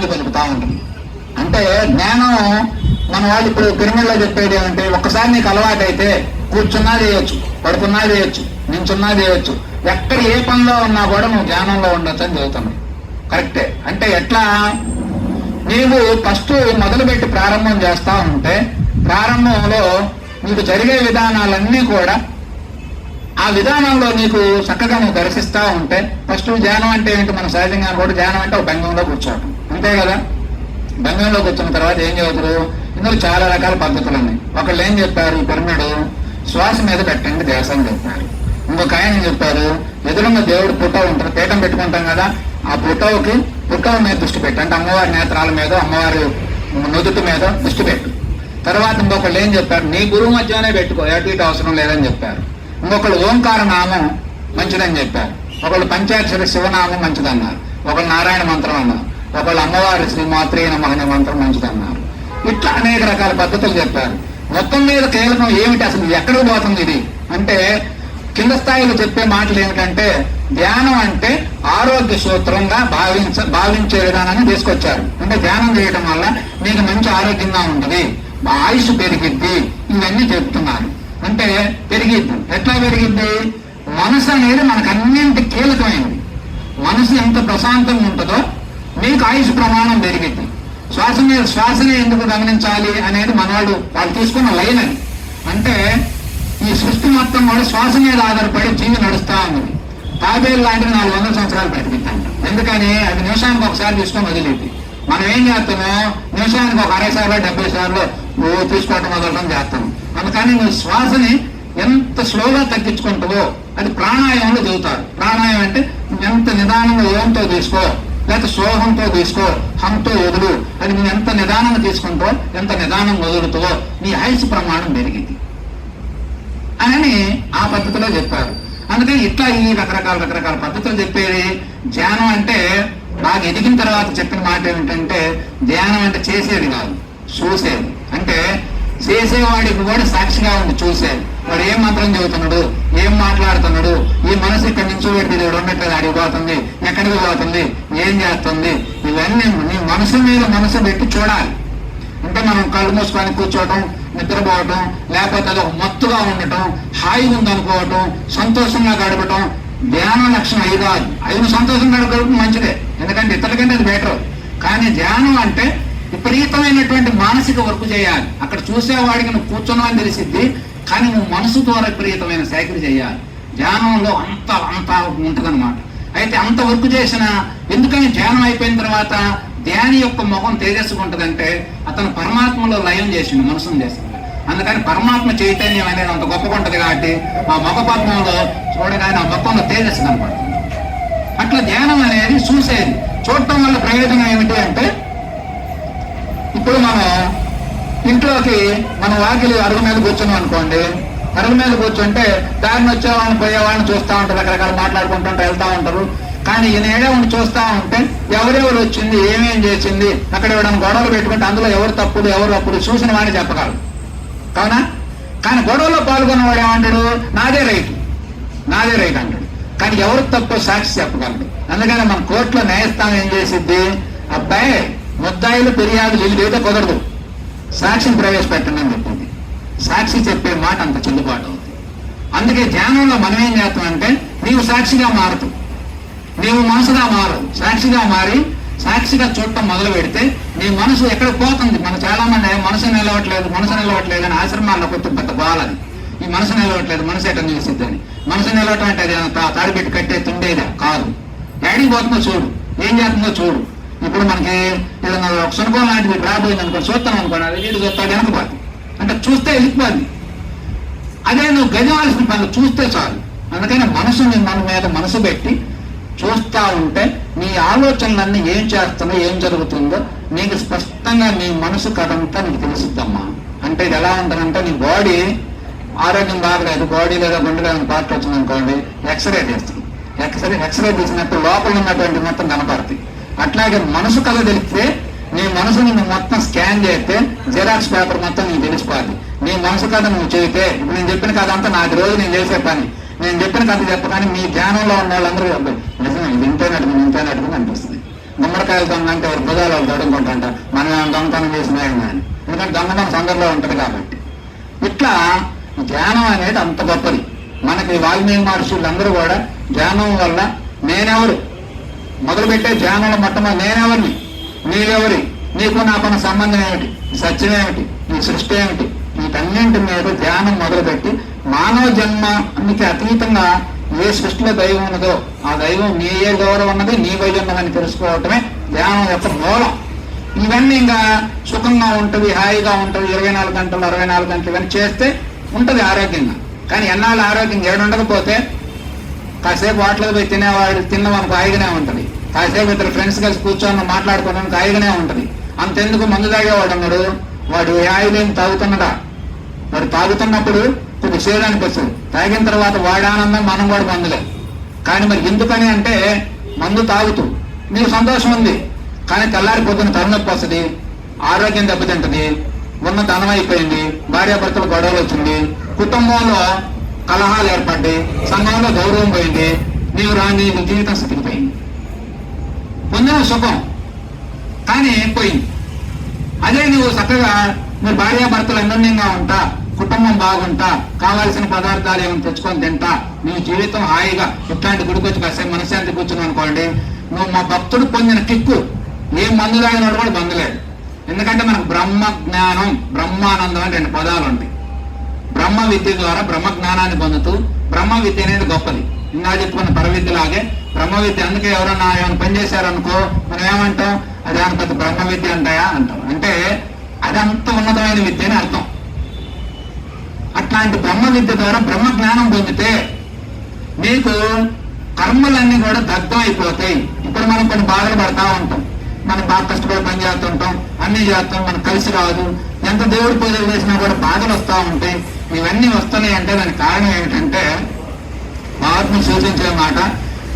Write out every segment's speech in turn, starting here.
జ్ఞానాన్ని పలుకుతా ఉంటుంది. అంటే జ్ఞానం మన వాళ్ళు ఇప్పుడు పిరమిడ్లో చెప్పేది ఏమంటే ఒక్కసారి నీకు అలవాటు అయితే కూర్చున్నా చేయొచ్చు పడుకున్నా చేయొచ్చు నించున్నా చేయొచ్చు. ఎక్కడ ఏ పనిలో ఉన్నా కూడా నువ్వు జ్ఞానంలో ఉండొచ్చు అని చదువుతున్నావు కరెక్టే. అంటే ఎట్లా? నీవు ఫస్ట్ మొదలుపెట్టి ప్రారంభం చేస్తా ఉంటే ప్రారంభంలో నీకు జరిగే విధానాలన్నీ కూడా ఆ విధానంలో నీకు చక్కగా నువ్వు దర్శిస్తూ ఉంటే ఫస్ట్ ధ్యానం అంటే ఏంటి? మన సహజంగా కూడా ధ్యానం అంటే ఒక భంగంలో కూర్చోవటం. అంతే కదా? బెంగాల్లోకి కూర్చున్న తర్వాత ఏం చదువుతారు? ఇందులో చాలా రకాల పద్ధతులు ఉన్నాయి. ఒకళ్ళు ఏం చెప్పారు పిరమిడు శ్వాస మీద పెట్టండి ధ్యాస అని చెప్పారు ఇంకొక ఆయన చెప్పారు ఎదురున్న దేవుడు పుట్టో ఉంటారు పీఠం పెట్టుకుంటాం కదా ఆ పుట్టోకి పుట్టవ మీద దృష్టి పెట్టు. అంటే అమ్మవారి నేత్రాల మీద అమ్మవారి నుదుటి మీద దృష్టి పెట్టు. తర్వాత ఇంకొకళ్ళు ఏం చెప్పారు నీ గురువు మధ్యనే పెట్టుకో ఎటు ఇటు అవసరం లేదని చెప్పారు ఇంకొకళ్ళు ఓంకార నామం మంచిదని చెప్పారు ఒకళ్ళు పంచాక్షర శివనామం మంచిదన్నారు. ఒకళ్ళు నారాయణ మంత్రం అన్నారు. ఒకళ్ళు అమ్మవారి శ్రీ మాత్రే నమః అనే మంత్రం మంచిదన్నారు. ఇట్లా అనేక రకాల పద్ధతులు చెప్పారు. మొత్తం మీద కీలకం ఏమిటి అసలు? ఎక్కడికి పోతుంది ఇది? అంటే కింద స్థాయిలో చెప్పే మాటలు ఏమిటంటే ధ్యానం అంటే ఆరోగ్య సూత్రంగా భావించ భావించే విధానాన్ని తీసుకొచ్చారు. అంటే ధ్యానం చేయడం వల్ల మీకు మంచి ఆరోగ్యంగా ఉంటుంది. ఆయుష్ పెరిగిద్ది. ఇవన్నీ చెప్తున్నారు. అంటే పెరిగిద్ది. ఎట్లా పెరిగిద్ది? మనసు అనేది మనకు అన్నింటి కీలకమైనది. మనసు ఎంత ప్రశాంతంగా ఉంటుందో మీకు ఆయుష్ ప్రమాణం పెరిగింది. శ్వాస మీద శ్వాసనే ఎందుకు గమనించాలి అనేది మనవాడు వాళ్ళు తీసుకున్న లైన్ అది. అంటే ఈ సృష్టి మొత్తం కూడా శ్వాస మీద ఆధారపడి జీవి నడుస్తా ఉన్నది తాబేలు లాంటివి నాలుగు వందల సంవత్సరాలు బ్రతికిద్దాం ఎందుకని అది నిమిషానికి ఒకసారి తీసుకొని వదిలేదు మనం ఏం చేస్తున్నాం? నిమిషానికి ఒక అరవై సార్లు డెబ్బై సార్లు తీసుకోవటం వదలటం చేస్తాం. అందుకని నువ్వు శ్వాసని ఎంత స్లోగా తగ్గించుకుంటావో అది ప్రాణాయామంలో చదువుతారు. ప్రాణాయామం అంటే ఎంత నిదానంగా ఓంతో తీసుకో. లేక సోహంతో తీసుకో హంతో వదులు అది నువ్వు ఎంత నిదానంగా తీసుకుంటో ఎంత నిదానం వదులుతో నీ ఆయుష్ ప్రమాణం పెరిగింది. అని ఆ పద్ధతిలో చెప్పారు. అందుకే ఇట్లా ఈ రకరకాల రకరకాల పద్ధతులు చెప్పేది. ధ్యానం అంటే బాగా ఎదిగిన తర్వాత చెప్పిన మాట ఏమిటంటే ధ్యానం అంటే చేసేది కాదు చూసేది. అంటే చేసేవాడికి కూడా సాక్షిగా ఉంది చూశాను వాడు ఏం మంత్రం చదువుతున్నాడు? ఏం మాట్లాడుతున్నాడు? ఈ మనసు ఇక్కడి నుంచి పెడితే రెండెక్కడ అడిగిపోతుంది పోతుంది. ఎక్కడికి పోతుంది? ఏం చేస్తుంది? ఇవన్నీ నీ మనసు మీద మనసు పెట్టి చూడాలి. అంటే మనం కళ్ళు మూసుకొని కూర్చోవటం నిద్రపోవటం లేకపోతే అది ఒక మత్తుగా ఉండటం హాయిగా ఉందనుకోవటం సంతోషంగా గడపటం ధ్యానం లక్షణం అయి కాదు. ఐదు సంతోషంగా గడపడం మంచిదే. ఎందుకంటే ఇతరులకంటే అది బెటర్. కానీ ధ్యానం అంటే విపరీతమైనటువంటి మానసిక వర్క్ చేయాలి. అక్కడ చూసేవాడికి నువ్వు కూర్చున్నావని తెలిసిద్ది కానీ నువ్వు మనసు ద్వారా విపరీతమైన సేకరి చేయాలి. ధ్యానంలో అంత అంత ఉంటుందన్నమాట. అయితే అంత వర్క్ చేసిన ఎందుకని ధ్యానం అయిపోయిన తర్వాత ధ్యాని యొక్క ముఖం తేజస్సుగా ఉంటుందంటే అతను పరమాత్మలో లయం చేసిండు మనసును చేసింది అందుకని పరమాత్మ చైతన్యం అనేది అంత గొప్పగా ఉంటుంది కాబట్టి ఆ ముఖ పద్మంలో చూడగానే ఆ ముఖంలో తేజస్సు కనపడుతుంది అట్లా ధ్యానం అనేది చూసేది. చూడటం వల్ల ప్రయోజనం ఏమిటి అంటే ఇప్పుడు మనం ఇంట్లోకి మన వాకిలి అరుగు మీద కూర్చున్నాం అనుకోండి. అరుగు మీద కూర్చుంటే దారిని వచ్చేవాళ్ళని పోయేవాళ్ళని చూస్తూ ఉంటారు రకరకాల మాట్లాడుకుంటుంటారు వెళ్తా ఉంటారు. కానీ ఈయన ఏడే ఉండి చూస్తా ఉంటే ఎవరెవరు వచ్చింది ఏమేం చేసింది అక్కడ ఇవ్వడం గొడవలు పెట్టుకుంటే అందులో ఎవరు తప్పుడు ఎవరు అప్పుడు చూసిన వాడిని చెప్పగలరు. కావునా? కానీ గొడవలో పాల్గొన్నవాడు ఏమంటాడు? నాదే రైట్. నాదే రైట్ అంటాడు. కానీ ఎవరు తప్పు సాక్షి చెప్పగలడు అందుకని మన కోర్టులో న్యాయస్థానం ఏం చేసిద్ది? అబ్బాయి ముద్దాయిలు ఫిర్యాదులు ఇల్లు కుదరదు. సాక్షిని ప్రవేశపెట్టండి అని చెప్పింది. సాక్షి చెప్పే మాట అంత చెల్లుబాటు అవుతుంది. అందుకే ధ్యానంలో మనం ఏం చేస్తామంటే నీవు సాక్షిగా మారదు. నీవు మనసుగా మారు. సాక్షిగా మారి సాక్షిగా చూడటం మొదలు పెడితే నీ మనసు ఎక్కడ పోతుంది? మన చాలా మంది మనసు నిలవట్లేదు మనసు నిలవట్లేదు అని ఆశ్రమాల్లో కొంచెం పెద్ద బాలని ఈ మనసు నిలవట్లేదు మనసు ఎక్కడ అని మనసు నిలవటం అంటే అది తా- కట్టే తుండేదా? కాదు. ఏడికి పోతుందో చూడు. ఏం చేస్తుందో చూడు. ఇప్పుడు మనకి ఏదైనా ఒక శునకం లాంటిది రాబోయింది అనుకో చూస్తాం అనుకోండి అది నీళ్ళు చూస్తాడు వెనకపోతుంది అంటే చూస్తే వెళ్ళిపోద్ది అదే నువ్వు గజవాల్సిన పనులు చూస్తే చాలు. అందుకని మనసుని మన మీద మనసు పెట్టి చూస్తా ఉంటే నీ ఆలోచనలన్నీ ఏం చేస్తుందో ఏం జరుగుతుందో నీకు స్పష్టంగా నీ మనసు కథంతా నీకు తెలుసుద్దమ్మా అంటే ఇది ఎలా ఉంటుందంటే నీ బాడీ ఆరోగ్యం బాగలేదు బాడీ లేదా గుండె లేదని పార్ట్ వచ్చింది అనుకోండి ఎక్స్రే తీస్తుంది ఎక్స్రే ఎక్స్రే తీసినట్టు లోపల ఉన్నటువంటి మొత్తం కనపడుతుంది అట్లాగే మనసు కథ తెలిస్తే నీ మనసు నువ్వు మొత్తం స్కాన్ చేస్తే జిరాక్స్ పేపర్ మొత్తం నీకు తెలిసిపోద్ది. నీ మనసు కథ నువ్వు చేయితే ఇప్పుడు నేను చెప్పిన కథ అంతా నాకు రోజు నేను చేసే పని. నేను చెప్పిన కథ చెప్పగానే మీ ధ్యానంలో ఉన్న వాళ్ళందరూ నిజమే ఇది ఇంతే నడుము ఇంతే అనిపిస్తుంది. గుమ్మడికాయలు దొంగ అంటే ఎవరు భుజాలు వాళ్ళు దొడుకుంటుంట మనం ఏమైనా దొంగతనం చేసినాయని అని. ఎందుకంటే దొంగతనం సందర్లో ఉంటుంది కాబట్టి. ఇట్లా ధ్యానం అనేది అంత గొప్పది. మనకి వాల్మీకి మహర్షులు అందరూ కూడా ధ్యానం వల్ల నేనెవరు? మొదలుపెట్టే ధ్యానంలో మొట్టమొదటి నేనెవరిని? నీవెవరి? నీకు నాకున్న సంబంధం ఏమిటి? ఈ సత్యం ఏమిటి? నీ సృష్టి ఏమిటి? వీటన్నింటి మీద ధ్యానం మొదలుపెట్టి మానవ జన్మానికి అతీతంగా ఏ సృష్టిలో దైవం ఉన్నదో ఆ దైవం నీ ఏ గౌరవం ఉన్నది నీ వై ఉన్నదని తెలుసుకోవటమే ధ్యానం యొక్క మూలం. ఇవన్నీ ఇంకా సుఖంగా ఉంటుంది హాయిగా ఉంటుంది ఇరవై నాలుగు గంటలు అరవై నాలుగు గంటలు ఇవన్నీ చేస్తే ఉంటుంది ఆరోగ్యంగా. కానీ ఎన్నాళ్ళు ఆరోగ్యం ఏడు ఉండకపోతే కాసేపు హోటల్కి పోయి తినేవాడు తిన్నవానికి హాయిగానే ఉంటుంది. కాసేపు ఇద్దరు ఫ్రెండ్స్ కలిసి కూర్చొని మాట్లాడుకోవడానికి హాయిగానే ఉంటుంది. అంతెందుకు మందు తాగేవాడు అన్నాడు? వాడు ఏ ఆయుధం తాగుతున్నాడా? వాడు తాగుతున్నప్పుడు కొద్ది శరీరానికి వస్తుంది తాగిన తర్వాత వాడి ఆనందం మనం కూడా పొందలేదు కానీ మరి ఎందుకని అంటే మందు తాగుతూ. నీకు సంతోషం ఉంది. కానీ తెల్లారి పొద్దున తలనొప్పి వస్తుంది ఆరోగ్యం దెబ్బతింటది ఉన్న ధనం అయిపోయింది భార్యాభర్తలు గొడవలు వచ్చింది కుటుంబంలో కలహాలు ఏర్పడ్డాయి సంఘంలో గౌరవం పోయింది నీవు రాని నీ జీవితం స్థితికిపోయింది పొందిన సుఖం కానీ పోయింది? అదే నువ్వు చక్కగా మీ భార్యాభర్తలు అన్యోన్యంగా ఉంటా కుటుంబం బాగుంటా కావాల్సిన పదార్థాలు ఏమైనా తెచ్చుకొని తింటా నీ జీవితం హాయిగా ఇట్లాంటి గుడికొచ్చి కాసేపు మనశ్శాంతి కూర్చుని అనుకోండి నువ్వు మా భక్తుడు పొందిన కిక్కు. ఏ మందు కూడా పొందలేదు ఎందుకంటే మనకు బ్రహ్మ జ్ఞానం బ్రహ్మానందం అని రెండు పదాలు ఉంటాయి. బ్రహ్మ విద్య ద్వారా బ్రహ్మ జ్ఞానాన్ని పొందుతూ బ్రహ్మ విద్య అనేది గొప్పది. ఇంకా చెప్పుకున్న పరవిద్యలాగే బ్రహ్మ విద్య అందుకే ఎవరన్నా ఏమైనా పనిచేశారనుకో మనం ఏమంటాం? అది అంత పెద్ద బ్రహ్మ విద్య అంటాయా? అంటాం. అంటే అదంత ఉన్నతమైన విద్య అని అర్థం. అట్లాంటి బ్రహ్మ విద్య ద్వారా బ్రహ్మ జ్ఞానం పొందితే నీకు కర్మలన్నీ కూడా దగ్ధం అయిపోతాయి ఇప్పుడు మనం కొన్ని బాధలు పడతా ఉంటాం. మనం బాగా కష్టపడి పని చేస్తుంటాం అన్ని చేస్తాం మనకు కలిసి రాదు. ఎంత దేవుడి పూజలు చేసినా కూడా బాధలు వస్తూ ఉంటాయి. ఇవన్నీ వస్తున్నాయి అంటే దానికి కారణం ఏమిటంటే మహాత్మ సూచించే మాట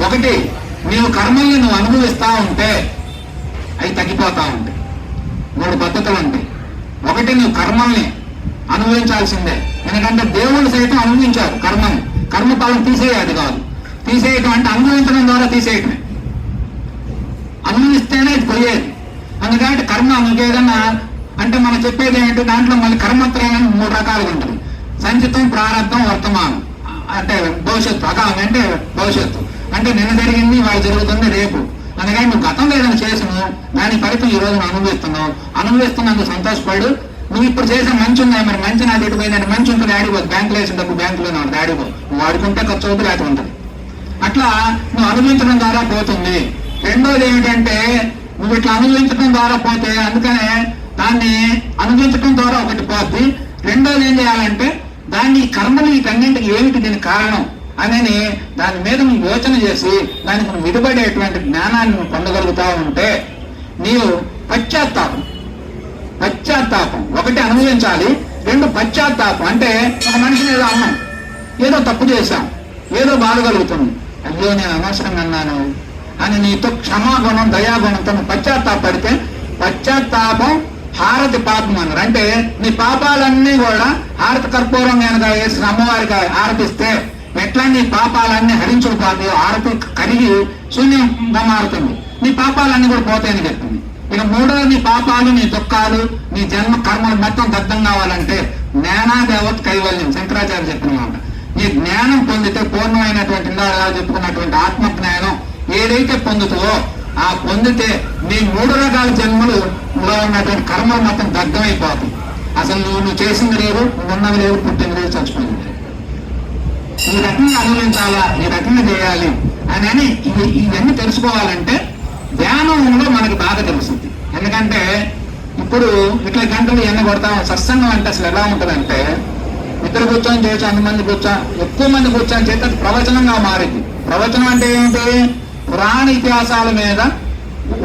ఒకటి నీవు కర్మల్ని నువ్వు అనుభవిస్తా ఉంటే అవి తగ్గిపోతా ఉంటాయి. మూడు పద్ధతులు ఉంటాయి. ఒకటి నువ్వు కర్మల్ని అనుభవించాల్సిందే. ఎందుకంటే దేవుడు సైతం అనుభవించారు కర్మని కర్మ ఫలం తీసేయాలి కాదు. తీసేయటం అంటే అనుభవించడం ద్వారా తీసేయటమే. అనుభవిస్తేనే ఇది పోయేది. అందుకంటే కర్మ మీకు అంటే మనం చెప్పేది ఏంటి? దాంట్లో మళ్ళీ కర్మత్రయం అని మూడు రకాలుగా ఉంటుంది. సంచితం ప్రారంభం వర్తమానం. అంటే భవిష్యత్తు అకాలం అంటే భవిష్యత్తు. అంటే నిన్న జరిగింది వాళ్ళు జరుగుతుంది రేపు. అందుకని నువ్వు గతంలో ఏదైనా చేసినావు దాని ఫలితం ఈ రోజు అనుభవిస్తున్నావు. అనుభవిస్తున్నందుకు సంతోషపడు. నువ్వు ఇప్పుడు చేసే మంచి ఉన్నాయి మరి మంచి నాది ఎటు పోయిందంటే మంచి ఉంటుంది ఆడిపోదు బ్యాంకులో వేసిన డబ్బు బ్యాంకులోనే ఉంటుంది ఆడిపో నువ్వు వాడుకుంటే ఖర్చు అవుతుంది లేకపోతే ఉంటుంది అట్లా నువ్వు అనుభవించడం ద్వారా పోతుంది. రెండోది ఏమిటంటే నువ్వు ఇట్లా అనుభవించడం ద్వారా పోతే అందుకనే దాన్ని అనుభవించడం ద్వారా ఒకటి పోద్ది. రెండోది ఏం చేయాలంటే దాన్ని కర్మలు వీటన్నింటికి ఏమిటి దీని కారణం అని దాని మీద నువ్వు యోచన చేసి దానికి నువ్వు విడిపడేటువంటి జ్ఞానాన్ని నువ్వు పొందగలుగుతా ఉంటే నీవు పశ్చాత్తాపం. పశ్చాత్తాపం. ఒకటి అనుభవించాలి రెండు పశ్చాత్తాపం. అంటే ఒక మనిషిని ఏదో అన్నాం ఏదో తప్పు చేశాం ఏదో బాధ కలుగుతుంది అయ్యో నేను అనవసరంగా అన్నాను అని నీతో క్షమాగుణం దయాగుణంతో పశ్చాత్తాపడితే పశ్చాత్తాపం హారతి పాపం అన్నారు అంటే నీ పాపాలన్నీ కూడా హారతి కర్పూరం కనుక వేసిన అమ్మవారికి హారతిస్తే ఎట్లా నీ పాపాలన్నీ హరించుకుపోతాయో హారతి కరిగి శూన్యంగా మారుతుంది. నీ పాపాలన్నీ కూడా పోతాయని చెప్తుంది. ఇక మూడోది నీ పాపాలు నీ దుఃఖాలు నీ జన్మ కర్మలు మొత్తం దగ్ధం కావాలంటే జ్ఞానాదేవత కైవల్యం. శంకరాచార్య చెప్పిన మాట. నీ జ్ఞానం పొందితే పూర్ణమైనటువంటి ఇందాక చెప్పుకున్నటువంటి ఆత్మ జ్ఞానం ఏదైతే పొందుతుందో ఆ పొందితే నీ మూడు రకాల జన్మలు లో ఉన్నటువంటి కర్మ మొత్తం దగ్ధమైపోతాయి అసలు నువ్వు నువ్వు చేసింది లేదు నువ్వు ఉన్నది లేదు పుట్టింది లేదు చచ్చిపోయింది ఈ రకంగా అనుభవించాలా? ఈ రకంగా చేయాలి అని అని ఇవి ఇవన్నీ తెలుసుకోవాలంటే ధ్యానంలో మనకి బాగా తెలుస్తుంది. ఎందుకంటే ఇప్పుడు ఇట్లా గంటలు ఎన్ని కొడతాం సత్సంగం అంటే అసలు ఎలా ఉంటుందంటే ఇద్దరు కూర్చొని చేయొచ్చు అంతమంది కూర్చో ఎక్కువ మంది కూర్చొని చేస్తే అది ప్రవచనంగా మారింది. ప్రవచనం అంటే ఏంటి? పురాణ ఇతిహాసాల మీద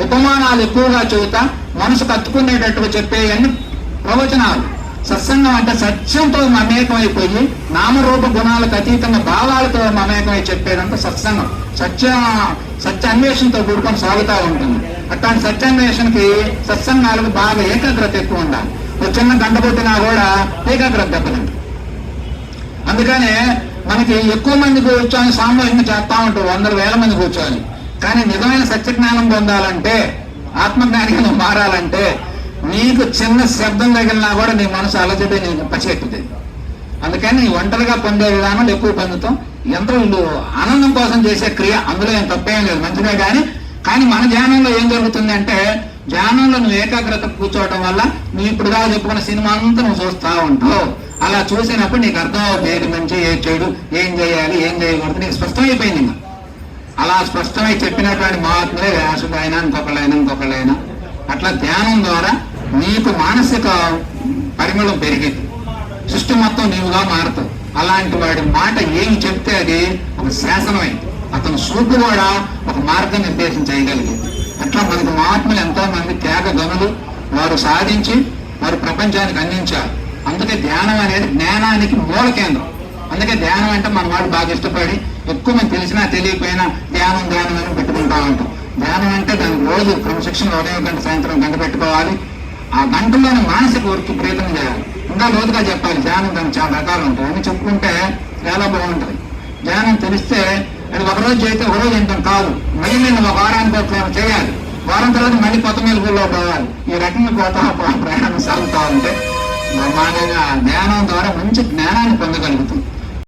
ఉపమానాలు ఎక్కువగా చూతా మనసు కత్తుకునేటట్టుగా చెప్పేవన్నీ ప్రవచనాలు. సత్సంగం అంటే సత్యంతో మమేకమైపోయి నామరూప గుణాలకు అతీతంగా భావాలతో మమేకమై చెప్పేదంతా సత్సంగం. సత్య సత్య అన్వేషణతో కూడుకొని సాగుతూ ఉంటుంది. అట్లాంటి సత్యాన్వేషణకి సత్సంగాలకు బాగా ఏకాగ్రత ఎక్కువ ఉండాలి. ఒక చిన్న గంట పుట్టినా కూడా ఏకాగ్రత దెబ్బతింది. అందుకనే మనకి ఎక్కువ మంది కూర్చొని సామూహికంగా చేస్తా ఉంటారు వందల వేల మంది కూర్చొని. కానీ నిజమైన సత్యజ్ఞానం పొందాలంటే ఆత్మజ్ఞానిగా నువ్వు మారాలంటే నీకు చిన్న శబ్దం తగిలినా కూడా నీ మనసు అలజడి నీకు పసిగట్టుతుంది అందుకని నీ ఒంటరిగా పొందే విధానం ఎక్కువ పొందుతాం. యంత్రులు ఆనందం కోసం చేసే క్రియ అందులో ఏం తప్పేం లేదు. మంచిదే కానీ కానీ మన ధ్యానంలో ఏం జరుగుతుంది అంటే ధ్యానంలో నువ్వు ఏకాగ్రత కూర్చోవటం వల్ల నువ్వు ఇప్పుడు దాకా చెప్పుకున్న సినిమా అంతా నువ్వు చూస్తా ఉంటావు. అలా చూసినప్పుడు నీకు అర్థం అవుతుంది ఏది మంచి ఏది చెడు ఏం చేయాలి ఏం చేయకూడదు నీకు స్పష్టమైపోయింది ఇంకా. అలా స్పష్టమై చెప్పినటువంటి మహాత్ములే వ్యాసుడు అయినా ఇంకొకళ్ళైనా ఇంకొకళ్ళైనా. అట్లా ధ్యానం ద్వారా నీకు మానసిక పరిమళం పెరిగింది. సృష్టి మొత్తం నీవుగా మారుతావు అలాంటి వాడి మాట ఏమి చెప్తే అది ఒక శాసనమైంది అతను సూపు కూడా ఒక మార్గ నిర్దేశం చేయగలిగింది. అట్లా మనకు మహాత్ములు ఎంతో మంది త్యాగ గనులు వారు సాధించి వారు ప్రపంచానికి అందించారు. అందుకే ధ్యానం అనేది జ్ఞానానికి మూల కేంద్రం. అందుకే ధ్యానం అంటే మన వాడు బాగా ఇష్టపడి ఎక్కువ మంది తెలిసినా తెలియకపోయినా ధ్యానం ధ్యానం అని పెట్టుకుంటా ఉంటాం. ధ్యానం అంటే దానికి రోజు క్రమశిక్షణ ఉదయం గంట సాయంత్రం గంట పెట్టుకోవాలి. ఆ గంటలోనే మానసిక వృత్తి ప్రయత్నం చేయాలి. ఇంకా లోతుగా చెప్పాలి ధ్యానం దానికి చాలా రకాలు ఉంటాయి. అని చెప్పుకుంటే చాలా బాగుంటుంది. ధ్యానం తెలిస్తే అది ఒక రోజు చేస్తే ఒకరోజు రోజు కాదు. మళ్ళీ నేను ఒక వారానికి ఒకసారి చేయాలి. వారం తర్వాత మళ్ళీ కొత్త మెలుగుల్లో పోవాలి. ఈ రకంగా పోతా ప్రయాణం సాగుతా ఉంటే బ్రహ్మాండంగా ధ్యానం ద్వారా మంచి జ్ఞానాన్ని పొందగలుగుతుంది